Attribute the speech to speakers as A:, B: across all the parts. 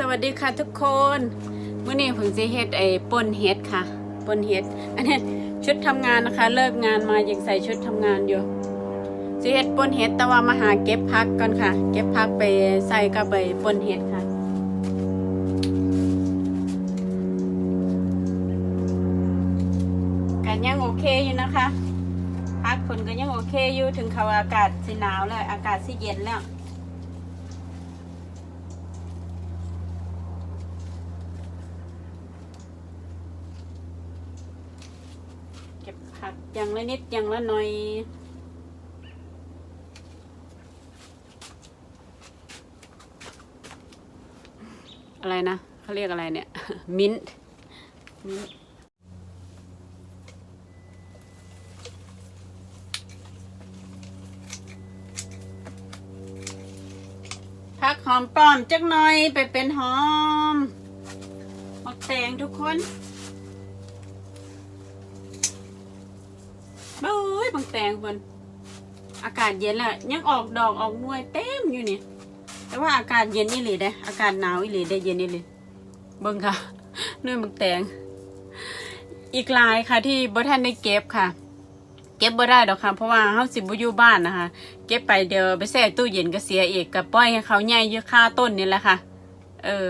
A: สวัสดีค่ะทุกคนเมื่อนี้ผมจะเฮ็ดไอ้ปนเฮ็ดค่ะปนเฮ็ดอันนี้ชุดทำงานนะคะ เลิกงานมายังใส่ชุดทำงานอยู่จะเฮ็ดปนเฮ็ดแต่ว่ามาหาเก็บพักก่อนค่ะ เก็บพักไปใส่กับไปปนเฮ็ดค่ะกันยังโอเคอยู่นะคะพักคนก็ยังโอเคอยู่ถึงเขาอากาศสิหนาวแล้วอากาศสิเย็นแล้ว เก็บผัก อย่างละนิดอย่างละหน่อย อะไรนะเขาเรียกอะไรเนี่ย มิ้นท์มิ้นท์ผักหอมป้อมจักหน่อยไปเป็นหอมมักแตงทุกคน บ้ยบางแตงเพิ่นอากาศเย็นแล้วยังออกดอกออกหน่วยเต็มอยู่นี่ แต่ว่าอากาศเย็นอีหลีเด้อากาศหนาวอีหลีได้เย็นอีหลีเบิ่งค่ะหน่วยบางแตง อีกลายค่ะที่บ่ทันได้เก็บค่ะ เก็บบ่ได้ดอกค่ะ เพราะว่าเฮาสิบ่อยู่บ้านนะคะ เก็บไปเดี๋ยวไปแช่ตู้เย็นก็เสียอีกก็ปล่อยให้เขาใหญ่อยู่ค่าต้นนี่แหละค่ะ เออ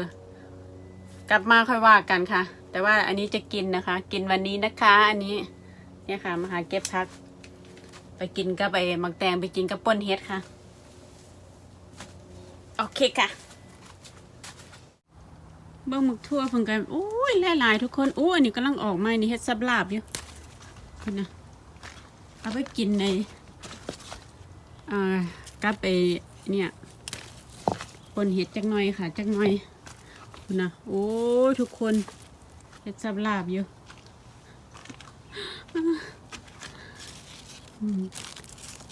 A: กลับมาค่อยว่ากันค่ะ แต่ว่าอันนี้จะกินนะคะ กินวันนี้นะคะ อันนี้เนี่ยค่ะมาหาเก็บพัก ไปกินกับไปมักแตงไปกินกับป่นเฮ็ดค่ะ โอเคค่ะ เบิ้งหมึกทั่วเพิ่งกันโอ้ยหลายๆทุกคนโอ้ยอันนี้กำลังออกมานี่เฮ็ดซับลาบอยู่คุณนะเอาไปกินในอ่ากับไปเนี่ยป่นเห็ดจักหน่อยค่ะจักหน่อยคุณนะโอ้ทุกคนเฮ็ดซับลาบอยู่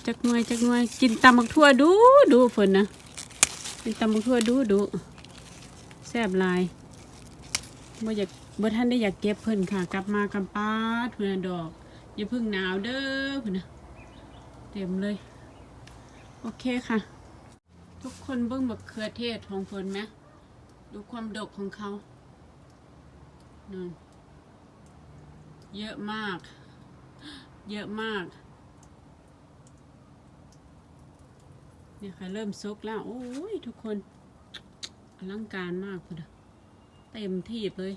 A: จักหน่วยจักหน่วยกินตำบักทั่วดูดูฝนนะกินตำบักทั่วดูดูแซ่บลายบ่อยากบ่ท่านได้อยากเก็บเพิ่นค่ะ กลับมากำป้าเพิ่นนดอกอย่าเพึ่งหนาวเด้อเพิ่นนะเต็มเลย โอเคค่ะ ทุกคนเบิ่งบักเขือเทศของเพิ่นไหมดูความดกของเขาเยอะมาก เยอะมาก เนี่ยค่ะเริ่มซุกแล้ว โอ้ยทุกคนอลังการมากพุ่นะเต็มที่เลย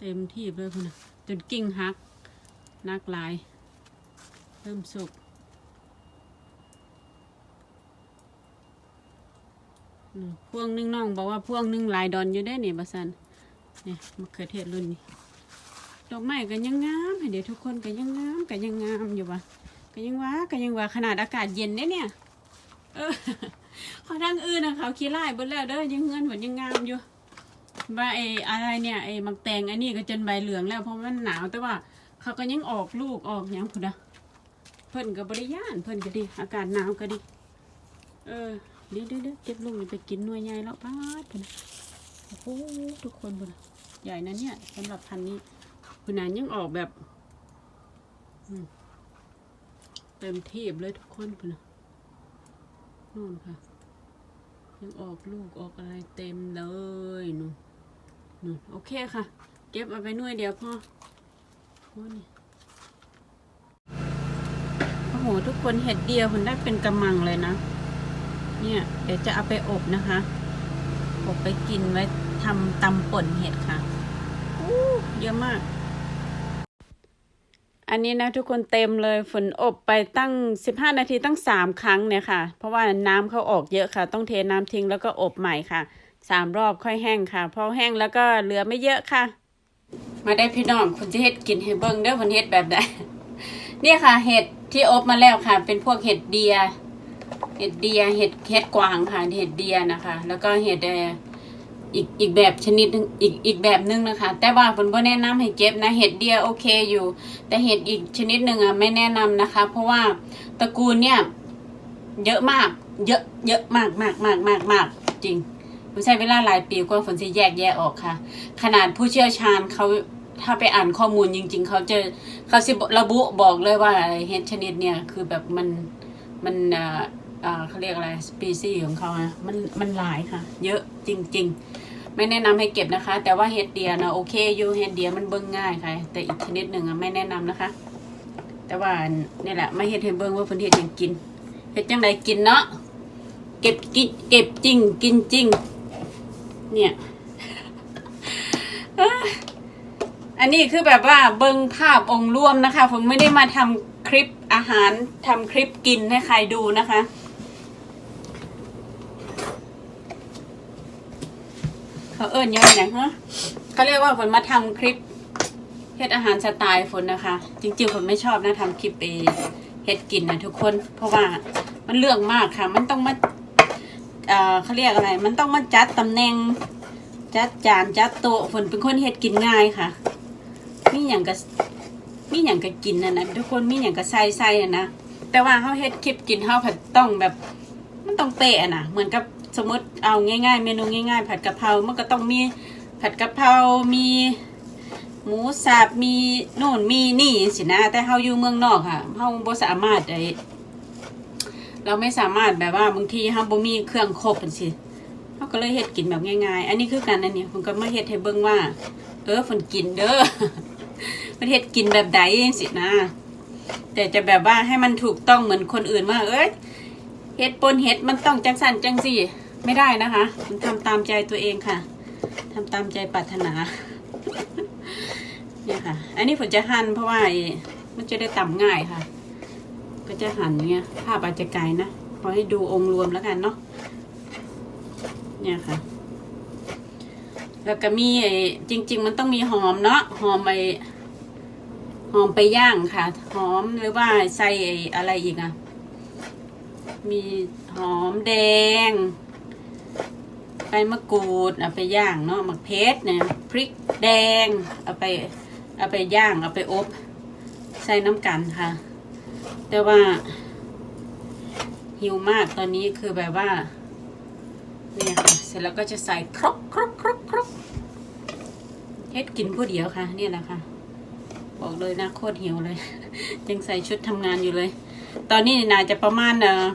A: เต็มที่เลยพุ่นะจนกิ่งหักนักลาย เริ่มสุกพวงหนึงน้องบอกว่าพวงหนึงลายดอนอยู่ได้เนี่ยบาสันเนี่ยมะเขือเทศรุ่นนี้ดอกไม้ก็ยังงามให้เดี๋ยวทุกคนก็ยังงามก็ยังงามอยู่วะก็ยังว่าก็ยังว่าขนาดอากาศเย็นเนี่ยเนี่ย เออขาทางอื่นนะเขาขี้ไล่บนแล้วเด้อยังเงินเหมือนยังงามอยู่ว่าไอ้อะไรเนี่ยไอ้มักแตงอันนี้ก็จนใบเหลืองแล้วเพราะมันหนาวแต่ว่า เขาก็ยังออกลูกออกหยังพุ่นนะเพิ่นก็บริยานเพิ่นก็ดี อากาศหนาวก็ดี เออเดี๋ยวเดี๋ยวเก็บลูกไปกินหน่วยใหญ่แล้วป้าดพุ่นนะโอ้โหทุกคนพุ่นนะใหญ่นะเนี่ยสำหรับพันนี้พุ่นนะยังออกแบบเต็มที่เลยทุกคนพุ่นนะ นู่นค่ะ ยังออกลูกออกอะไรเต็มเลยนู่นนู่นโอเคค่ะ เก็บเอาไปหน่วยเดียวพอโอ้นี่โอ้โหทุกคนเห็ดเดียวคนได้เป็นกำมังเลยนะ เนี่ยเดี๋ยวจะเอาไปอบนะคะอบไปกินไว้ทำตำป่นเห็ดค่ะอู้เยอะมาก อันนี้นะทุกคนเต็มเลยฝนอบไปตั้ง 15 นาทีตั้ง 3 ครั้งเนี่ยค่ะ เพราะว่าน้ำเขาออกเยอะค่ะ ต้องเทน้ำทิ้งแล้วก็อบใหม่ค่ะสามรอบค่อยแห้งค่ะ พอแห้งแล้วก็เหลือไม่เยอะค่ะ มาได้พี่น้องคุณจะเฮ็ดกินให้เบิ่งเด้อคุณเฮ็ดแบบใดเนี่ยค่ะเห็ดที่อบมาแล้วค่ะ เป็นพวกเห็ดเดีย เห็ดเดียเห็ดเห็ดกวางค่ะเห็ดเดียนะคะ แล้วก็เห็ด อีกอีกแบบชนิดนึงอีกอีกแบบหนึงนะคะ แต่ว่าผมบ่แนะนำให้เก็บนะเห็ดเดียโอเคอยู่ แต่เห็ดอีกชนิดหนึ่งอะไม่แนะนำนะคะ เพราะว่าตระกูลเนี่ย เยอะมาก เยอะเยอะมากมากมากมากมากจริงผมใช้เวลาหลายปีกว่าฝนจะแยกแยะออกค่ะ ขนาดผู้เชี่ยวชาญเขาถ้าไปอ่านข้อมูลจริง ๆ เขาจะเขาสิระบุบอกเลยว่าเห็ดชนิดเนี่ยคือแบบมันมัน เอ่อเขาเรียกอะไรสปีซีของเขาอะมันมันหลายค่ะ เยอะจริง ๆ ไม่แนะนำให้เก็บนะคะ แต่ว่าเห็ดเดียนะโอเคอยู่เห็ดเดียมันเบิ่งง่ายค่ะ แต่อีกชนิดหนึ่งอะไม่แนะนำนะคะ แต่ว่านี่แหละไม่เห็ดให้เบิ่งว่าเพิ่นเห็ดยังกินเห็ดจังไดกินเนาะเก็บกินเก็บจริงกินจริง เนี่ยอันนี้คือแบบว่าเบิ่งภาพองค์รวมนะคะ ผมไม่ได้มาทำคลิปอาหารทำคลิปกินให้ใครดูนะคะ เขาเอิ้นย่อยนะฮะเขาเรียกว่าฝนมาทำคลิปเฮ็ดอาหารสไตล์ฝนนะคะ จริงๆฝนไม่ชอบนะทำคลิปเอเฮ็ดกินนะทุกคน เพราะว่ามันเรื่องมากค่ะ มันต้องมาเอ่อเขาเรียกอะไร มันต้องมาจัดตำแหน่งจัดจานจัดโต๊ะฝนเป็นคนเฮ็ดกินง่ายค่ะมีอย่างก็มีอย่างก็กินนะนะทุกคนมีอย่างก็ใส่ใส่อะนะแต่ว่าเขาเฮ็ดคลิปกินเขาผัดต้องแบบ มันต้องเป๊ะอะนะเหมือนกับ สมมติเอาง่ายๆ เมนูง่าย ๆ ผัดกะเพรา มันก็ต้องมีผัดกะเพรา มีหมูสับ มีโน่น มีนี่สินะ แต่เฮาอยู่เมืองนอกค่ะ เฮาบ่สามารถไอเราไม่สามารถแบบว่าบางทีเฮาบ่มีเครื่องครบจังซี่เฮาก็เลยเฮ็ดกินแบบง่ายๆ อันนี้คือกันอันนี้ผมก็มาเฮ็ดให้เบิ่งว่า เออฝนกินเด้อประเทศกินแบบใดสินะ แต่จะแบบว่าให้มันถูกต้องเหมือนคนอื่นว่าเอ้ยเฮ็ดปนเฮ็ดมันต้องจังสันจังสี่ ไม่ได้นะคะมันทำตามใจตัวเองค่ะทำตามใจปรารถนาเนี่ยค่ะ อันนี้ผมจะหั่นเพราะว่ามันจะได้ตำง่ายค่ะ ก็จะหั่นเนี่ยภาพอาจจะไกลนะขอให้ดูองค์รวมแล้วกันเนาะเนี่ยค่ะ แล้วก็มีไอ้จริง ๆ มันต้องมีหอมเนาะหอมไอหอมไปย่างค่ะ หอมหรือว่าใส่ไอ้อะไรอีกอะมีหอมแดง ใบมะกรูดเอาไปย่างเนาะมะเพชรเนี่ยพริกแดงเอาไปเอาไปย่างเอาไปอบใส่น้ำกันค่ะ แต่ว่าหิวมากตอนนี้คือแบบว่าเนี่ยค่ะเสร็จแล้วก็จะใส่ครกครกครกครกเฮ็ดกินผู้เดียวค่ะนี่แหละค่ะ บอกเลยนะโคตรหิวเลย ยังใส่ชุดทำงานอยู่เลย ตอนนี้นาจะประมาณเอ่อ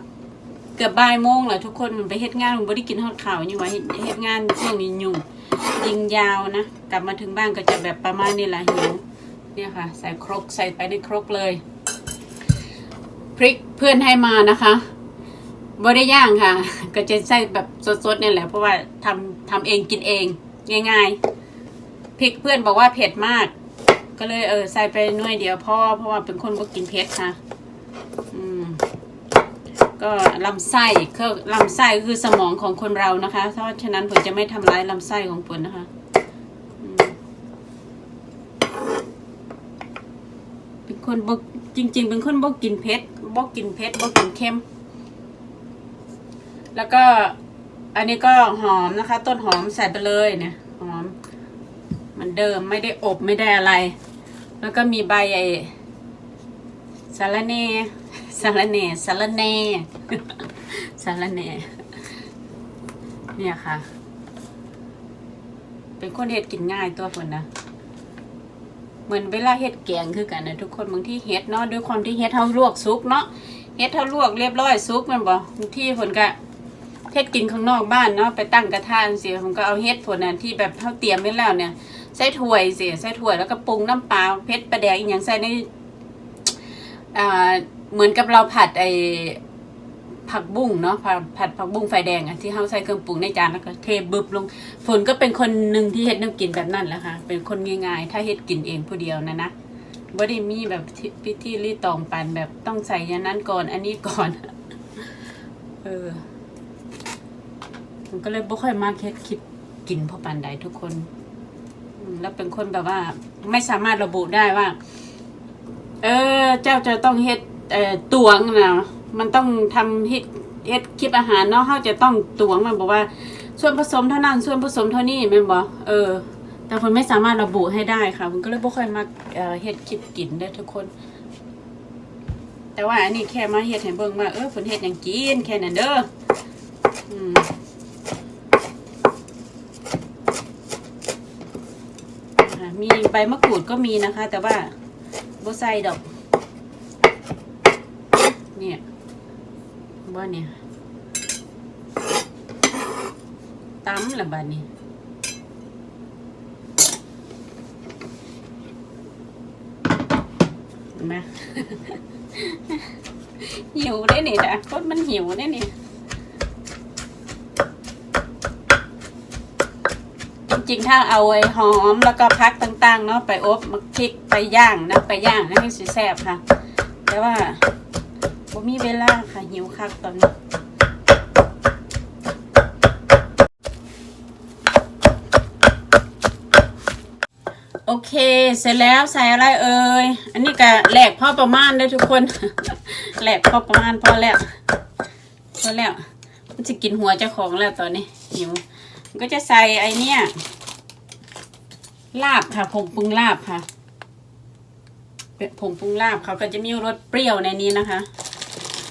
A: เกือบบ่ายโมงแหละทุกคนมันไปเฮ็ดงานมันบ่ได้กินทอดข่าวอยู่ว่าเฮ็ดเฮ็ดงานช่วงนี้ยุ่งยิงยาวนะ กลับมาถึงบ้านก็จะแบบประมาณนี้แหละหิวเนี่ยค่ะ ใส่ครกใส่ไปในครกเลยพริกเพื่อนให้มานะคะบ่ได้ย่างค่ะ ก็จะใส่แบบสดๆเนี่ยแหละเพราะว่าทำทำเองกินเอง ง่ายๆพริกเพื่อนบอกว่าเผ็ดมาก ก็เลยเออใส่ไปหน่วยเดียวพ่อเพราะว่าเป็นคนบ่กินเผ็ดค่ะ อื ก็ลำไส้คือลำไส้คือสมองของคนเรานะคะ เพราะฉะนั้นผมจะไม่ทำร้ายลำไส้ของผมนะคะเป็นคนบกจริง ๆ เป็นคนบกกินเผ็ดบกกินเผ็ดบกกินเค็ม แล้วก็อันนี้ก็หอมนะคะ ต้นหอมใส่ไปเลยเนี่ยหอมเหมันเดิมไม่ได้อบไม่ได้อะไร แล้วก็มีใบไอ้สาระเน่ สาระเนสาระเนสาระเนเนี่ยค่ะ เป็นคนเฮ็ดกินง่ายตัวคนนะเหมือนเวลาเฮ็ดแกงคือกันนะทุกคนบางที่เฮ็ดเนาะด้วยความที่เฮ็ดเท่าลวกซุกเนาะเฮ็ดเท่าลวกเรียบร้อยซุกมันบ่บางที่ผลก็เฮ็ดกินข้างนอกบ้านเนาะไปตั้งกระทะเสียผมก็เอาเฮ็ดผลนะที่แบบเท่าเตรียมไว้แล้วเนี่ยใส่ถ้วยสิใส่ถ้วยแล้วก็ปรุงน้ำปลาเพชรปลาแดงอีกอย่างใส่ในอ่า เหมือนกับเราผัดไอผักบุ้งเนาะผัดผัดผักบุ้งไฟแดงอะที่เขาใส่เครื่องปรุงในจานแล้วก็เทบึบลง ฝนก็เป็นคนหนึ่งที่เฮ็ดน้ำกินแบบนั้นแหละค่ะ เป็นคนง่ายๆ ถ้าเฮ็ดกินเองผู้เดียวนะนะบ่ได้มีแบบพิธีรีตองปันแบบต้องใส่ยางนั้นก่อนอันนี้ก่อน เออผมก็เลยบ่ค่อยมากเฮ็ดคลิปกินเพราะปานใดทุกคน แล้วเป็นคนแบบว่า ไม่สามารถระบุได้ว่า เออ เจ้าจะต้องเฮ็ด เอ่อตวงนะมันต้องทำเฮ็ดเฮ็ดคลิปอาหารเนาะเขาจะต้องตวงมันบอกว่า ส่วนผสมเท่านั้น ส่วนผสมเท่านี้แม่นบ่เออ แต่คนไม่สามารถระบุให้ได้ค่ะมันก็เลยบ่ค่อยมักเอ่อเฮ็ดคลิปกินได้อทุกคน แต่ว่าอันนี้แค่มาเฮ็ดให้เบิ่งว่าเออฝนเฮ็ดหยังกินแค่นั้นเด้ออืมมีใบมะกรูดก็มีนะคะ แต่ว่าบ่ใส่ดอก เนี่ยบ่เนี่ยตำละบ้านนี้มาหิวเด้เนี่ยจ้ะคนมันหิวเด้เนี่ยจริงๆถ้าเอาไอ้หอมแล้วก็พักต่างๆเนาะไปอบมาพริกไปย่างนะไปย่างนะให้สีแซ่บค่ะ แต่ว่า บ่มีเวลาค่ะหิวคักตอนนี้โอเค เสร็จแล้วใส่อะไรเอ่ย อันนี้ก็แหลกพ่อประมาณได้ทุกคน แหลกพ่อประมาณพอแล้วพอแล้วมันจะกินหัวเจ้าของแล้วตอนนี้หิวก็จะใส่ไอเนี้ยลาบค่ะผงปรุงลาบค่ะผงปรุงลาบเขาก็จะมีรสเปรี้ยวในนี้นะคะ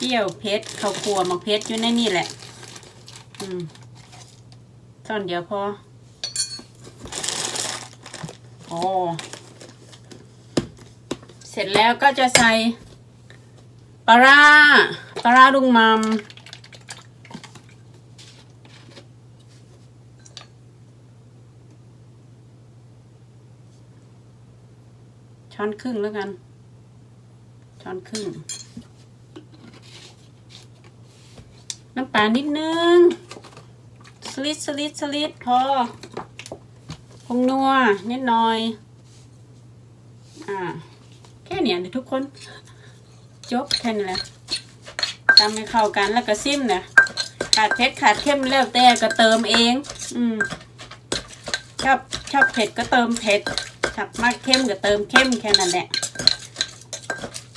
A: ปรี้ยวเผ็ดข้าวคั่วมักเผ็ดอยู่ในนี่แหละ อืมซ่อนเดียวพอโอ้เสร็จแล้วก็จะใส่ปลาร้าปลาร้าลุงมัมช้อนครึ่งแล้วกัน ช้อนครึ่ง น้ำปลานิดนึง สลิดสลิดสลิดพอผงนัวนิดหน่อย อ่า แค่เนี้ยทุกคน จบแค่นี้แหละตำให้เข้ากันแล้วก็ซิมเนี่ยขาดเผ็ดขาดเข้มแล้วแต่ก็เติมเอง อืมชอบชอบเผ็ดก็เติมเผ็ดชอบมากเข้มก็เติมเข้มแค่นั้นแหละ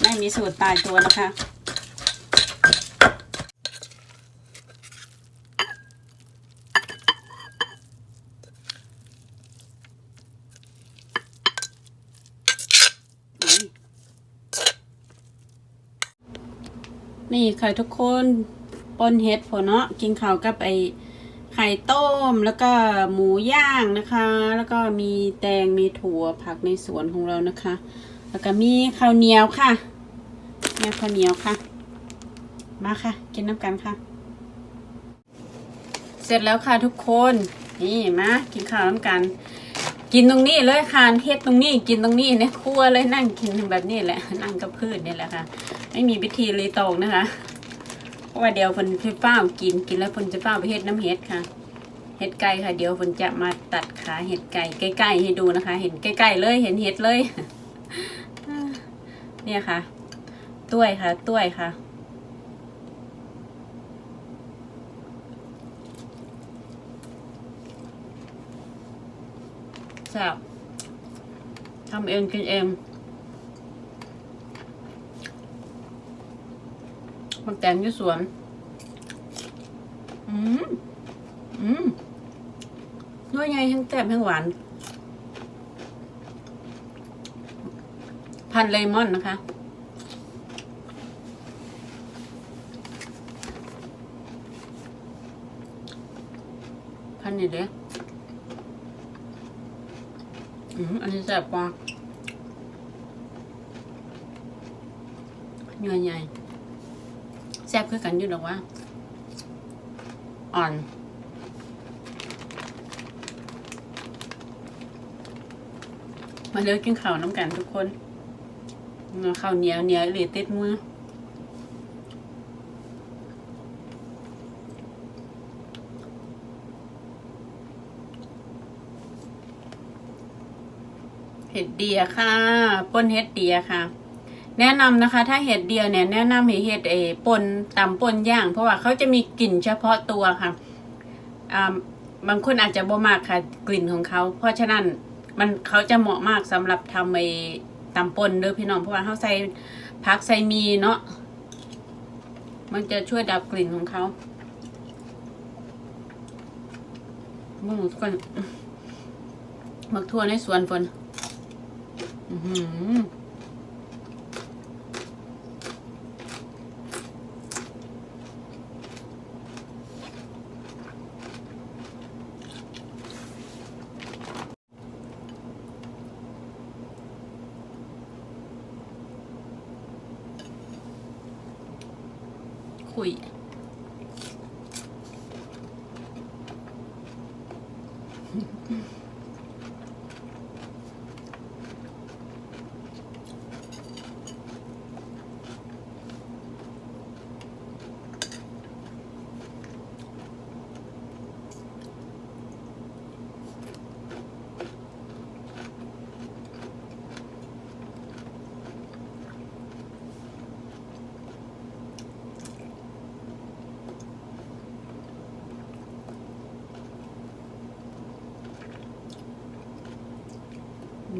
A: ไม่มีสูตรตายตัวนะคะ นี่ค่ะทุกคนปนเห็ดผเนาะกินข้าวกับไอไข่ต้มแล้วก็หมูย่างนะคะ แล้วก็มีแตงมีถั่วผักในสวนของเรานะคะ แล้วก็มีข้าวเหนียวค่ะแม่ยข้าวเหนียวค่ะ มาค่ะ กินน้ำกันค่ะ เสร็จแล้วค่ะทุกคนนี่มากินข้าวน้ำกัน กินตรงนี้เลยค่ะเทศตรงนี้ กินตรงนี้ในครัวเลยนั่งกินแบบนี้แหละ นั่งกับพืชนี่แหละค่ะ ไม่มีพิธีเลยตรงนะคะเพราะว่าเดี๋ยวฝนพี่เฝ้ากินกินแล้วฝนจะเฝ้าไปเฮ็ดน้ำเฮ็ดค่ะเห็ดไก่ค่ะ เดี๋ยวฝนจะมาตัดขาเห็ดไก่ใกล้ๆให้ดูนะคะ เห็นใกล้ๆเลยเห็นเห็ดเลย เนี่ยค่ะ ต้วยค่ะ ต้วยค่ะ ซ่บทำเองกินเอง มันแตงอยู่สวน อืม อืมด้วยไงทั้งแซ่บทั้งหวาน พันเลมอนนะคะพันนี่เด้อ อันนี้แซ่บกว่าเนื้อใหญ่แซ่บคือกันอยู่ดอกว่า อ่อนมาเลิกกินข้าวน้ำกันทุกคนข้าวเหนียวเหนียวหรือติดมือ เห็ดเดียค่ะป่นเห็ดเดียค่ะ แนะนำนะคะ ถ้าเห็ดเดียเนี่ยแนะนำให้เห็ดเอปนตำปนย่าง เพราะว่าเขาจะมีกลิ่นเฉพาะตัวค่ะบางคนอาจจะบ่มากค่ะ กลิ่นของเขา เพราะฉะนั้นมันเขาจะเหมาะมากสำหรับทำไอตำปนเด้อพี่น้องเพราะว่าเขาใส่ผักใส่มีเนาะมันจะช่วยดับกลิ่นของเขามึงก่อนมักทั่วในสวนฝน อือหือ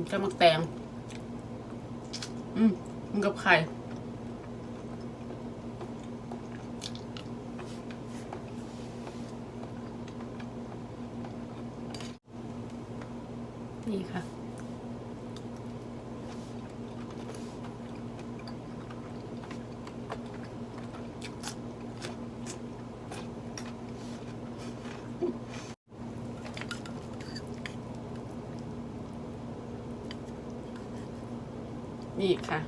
A: ใช้หมก็มักแตง อืมมันกับไข่นี่ค่ะ นี่ค่ะ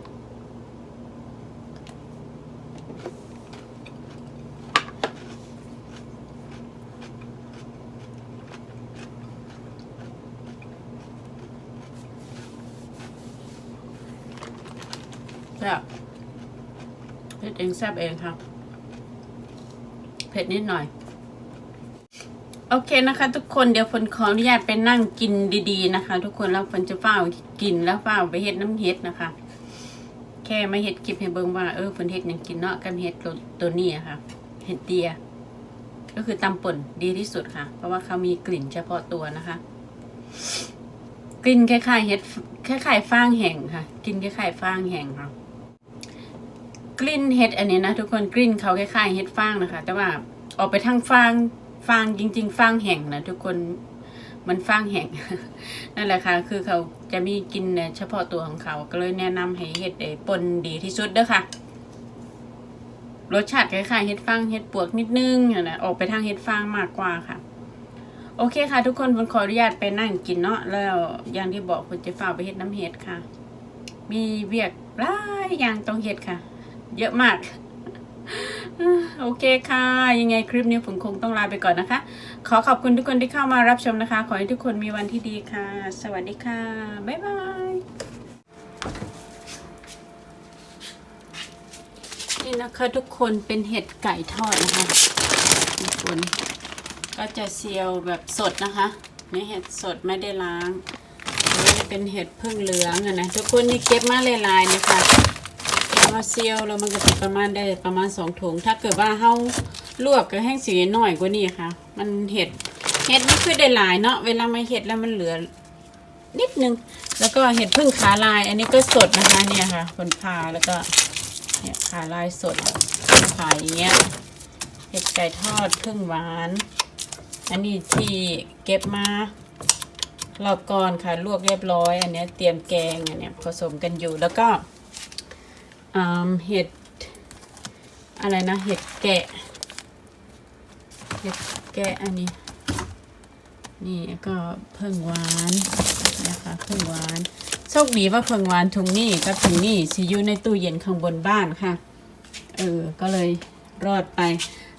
A: แซ่บเผ็ดเองแซ่บเองค่ะ เผ็ดนิดหน่อยโอเคนะคะ ทุกคนเดี๋ยวฝนขออนุญาตไปนั่งกินดีๆนะคะ ทุกคนแล้วฝนจะเฝ้ากินแล้วเฝ้าไปเฮ็ดน้ำเฮ็ดนะคะ แค่มาเฮ็ดคลิปให้เบิ่งว่าเออฝนเฮ็ดหยังกินเนาะกับเฮ็ดตัวนี้อะค่ะเฮ็ดเตีย ก็คือตำป่นดีที่สุดค่ะ เพราะว่าเขามีกลิ่นเฉพาะตัวนะคะ กลิ่นคล้ายๆเฮ็ดคล้ายๆฟางแห้งค่ะกลิ่นคล้ายๆฟางแห้งค่ะกลิ่นเห็ดอันนี้นะทุกคนกลิ่นเขาคล้ายๆเห็ดฟางนะคะ แต่ว่าออกไปทางฟางฟางจริง ๆ ฟางแห้งนะทุกคน มันฟางแห้งนั่นแหละค่ะ คือเขาจะมีกินเฉพาะตัวของเขา ก็เลยแนะนำให้เห็ดไอ้ปนดีที่สุดเด้อค่ะ รสชาติคล้ายๆเห็ดฟางเห็ดปวกนิดนึงนะออกไปทางเห็ดฟางมากกว่าค่ะ โอเคค่ะ ทุกคนผมขออนุญาตไปนั่งกินเนาะแล้วอย่างที่บอกคุณจะฝ่าไปเห็ดน้ำเห็ดค่ะ มีเวียกหลายอย่างต้องเห็ดค่ะ เยอะมาก โอเคค่ะ ยังไงคลิปนี้ผมคงต้องลาไปก่อนนะคะ ขอขอบคุณทุกคนที่เข้ามารับชมนะคะ ขอให้ทุกคนมีวันที่ดีค่ะ สวัสดีค่ะ บ๊ายบายนี่นะคะทุกคนเป็นเห็ดไก่ทอดนะคะทุกคนก็จะเซียวแบบสดนะคะนี่เห็ดสดไม่ได้ล้างนี่เป็นเห็ดพึ่งเหลืองอะนะทุกคนนี่เก็บมาลายๆนะคะาเซียวแล้วมันก็จะประมาณได้ประมาณสองถุง ถ้าเกิดว่าเฮาลวกก็แห้งสีหน่อยกว่านี้ค่ะ มันเห็ดเห็ดไม่คือได้หลายเนาะเวลามาเห็ดแล้วมันเหลือนิดนึง แล้วก็เห็ดพึ่งขาลาย อันนี้ก็สดนะคะเนี่ยค่ะคนพาแล้วก็เนี่ยขาลายสดขายอย่างเงี้ยเห็ดไก่ทอดพึ่งหวาน อันนี้ที่เก็บมารอบก่อนค่ะลวกเรียบร้อย อันนี้เตรียมแกงอันเนี้ยผสมกันอยู่แล้วก็ เห็ดอะไรนะ เห็ดแกะ เห็ดแกะอันนี้ นี่ก็เพิ่งหวานนะคะเพิ่งหวานโชคดีว่าเพิ่งหวานถุงนี้กับถุงนี้สิอยู่ในตู้เย็นข้างบนบ้านค่ะ เออ ก็เลยรอดไป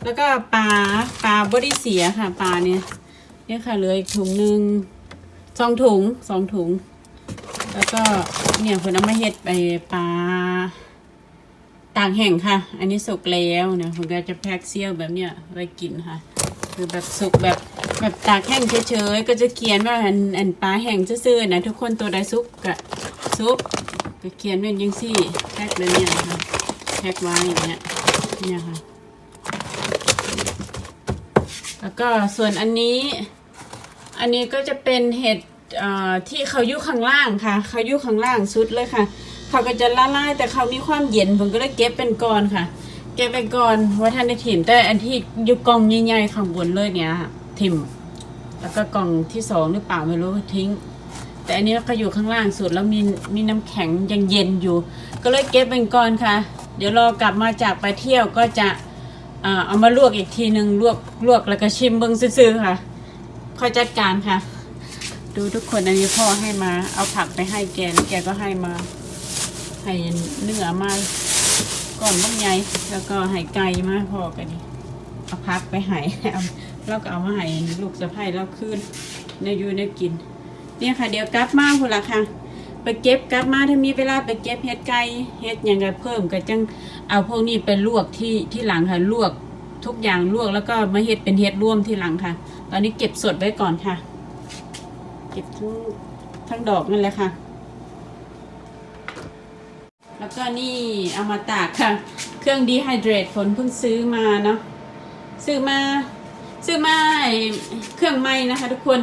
A: แล้วก็ปลาปลาบริเสียค่ะปลาเนี่ยเนี่ยค่ะเหลืออีกถุงหนึ่งสองถุงสองถุง แล้วก็เนี่ยคนเอามาเห็ดไปปลา ต่างแห่งค่ะ อันนี้สุกแล้วเนี่ยผมก็จะแพ็คเซี่ยวแบบเนี้ยไว้กินค่ะ คือแบบสุกแบบแบบตากแห้งเฉยๆก็จะเขียนว่าอันอันปลาแห้งซื่อๆนะทุกคนตัวใดสุกกะสุกก็เขียนเป็นยังซี่แพ็คแบบเนี้ยนะคะแพ็คไว้อย่างเงี้ยเนี่ยค่ะ แล้วก็ส่วนอันนี้ อันนี้ก็จะเป็นเห็ดอ่อที่เขาอยู่ข้างล่างค่ะ เขาอยู่ข้างล่างสุดเลยค่ะ เขาก็จะละลายแต่เขามีความเย็นผมก็เลยเก็บเป็นก้อนค่ะ เก็บเป็นก้อนว่าท่านได้ถิ่มแต่อันที่ยู่กองใหญ่ๆข้างบนเลยเนี่ยถิ่มแล้วก็กล่องที่สองหรือเปล่าไม่รู้ทิ้ง แต่อันนี้ก็อยู่ข้างล่างสุดแล้วมีมีน้ำแข็งยังเย็นอยู่ ก็เลยเก็บเป็นก้อนค่ะ เดี๋ยวรอกลับมาจากไปเที่ยวก็จะเอามาลวกอีกทีหนึ่งลวกลวกแล้วก็ชิมเบิ้งซื่อๆค่ะค่อยจัดการค่ะ ดูทุกคนอันนี้พ่อให้มา เอาผักไปให้แกแล้วแกก็ให้มา ให้เนื้อมาก่อนบ้างใหญ่แล้วก็ให้ไก่มาพอกันนี่เอาพักไปห้เอาแล้วก็เอามาให้ลูกสะใภ้แล้วคืนในยูในกิน เนี่ยค่ะ เดี๋ยวกลับมาพุ่นละค่ะ ไปเก็บกลับมาถ้ามีเวลาไปเก็บเห็ดไก่เห็ดย่างไรเพิ่มก็จังเอาพวกนี้ไปลวกที่ที่หลังค่ะลวกทุกอย่างลวกแล้วก็มาเห็ดเป็นเห็ดร่วมที่หลังค่ะ ตอนนี้เก็บสดไว้ก่อนค่ะ เก็บทั้งทั้งดอกนั่นแหละค่ะ แล้วก็นี่เอามาตากค่ะ เครื่องดีไฮเดรตฝนเพิ่งซื้อมาเนาะซื้อมาซื้อมาไอเครื่องไม้นะคะ ทุกคน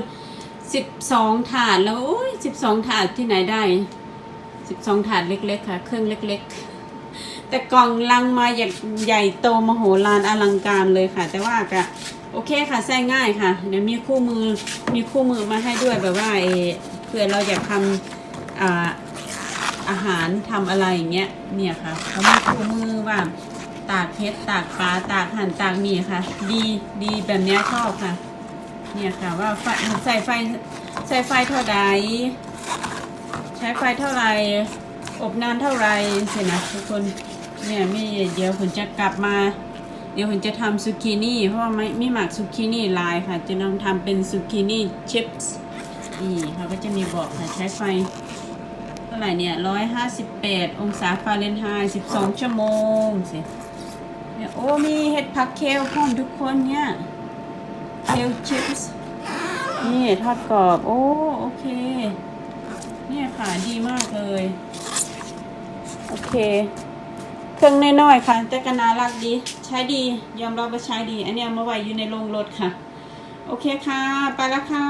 A: สิบสองถาดแล้วโอ้ยสิบสองถาดที่ไหนได้สิบสองถาดเล็กๆค่ะ เครื่องเล็ก ๆ แต่กล่องลังมาอย่ใหญ่โตมโหฬารอลังการเลยค่ะ แต่ว่าก็โอเคค่ะใส่ง่ายค่ะเดี๋ยวมีคู่มือมีคู่มือมาให้ด้วยแบบว่าเออเผื่อเราอยากทำอ่า อาหารทำอะไรอย่างเงี้ยเนี่ยค่ะเขามีคู่มือว่าตากเฮ็ดตากปลาตากหั่นตากหมี่ค่ะ ดีดีแบบเนี้ยชอบค่ะ เนี่ยค่ะว่าไฟใส่ไฟใส่ไฟเท่าใดใช้ไฟเท่าไหร่อบนานเท่าไหร่สินะทุกคนเนี่ยมีเดี๋ยวผมจะกลับมา เดี๋ยวผมจะทำซูกินี่เพราะว่าไม่ไม่หมักซูกินี่ลายค่ะ จะลองทำเป็นซูกินี่ชิปส์นี่เขาก็จะมีบอกค่ะใช้ไฟ ท่าไหร่เนี่ยร้อยห้าสิบแปดองศาฟาเรนไฮต์สิบสองชั่วโมงสิเนี่ยโอ้มีเห็ดผักเคลพร้อมทุกคนเนี่ยเคลชิปส์นี่ทอดกรอบ โอ้โอเค เนี่ยค่ะดีมากเลย โอเค เครื่องน้อยๆค่ะแต่ก็น่ารักดี ใช้ดี ยอมรับว่าใช้ดี อันนี้เอามาไว้อยู่ในโรงรถค่ะ โอเคค่ะ ไปแล้วค่ะ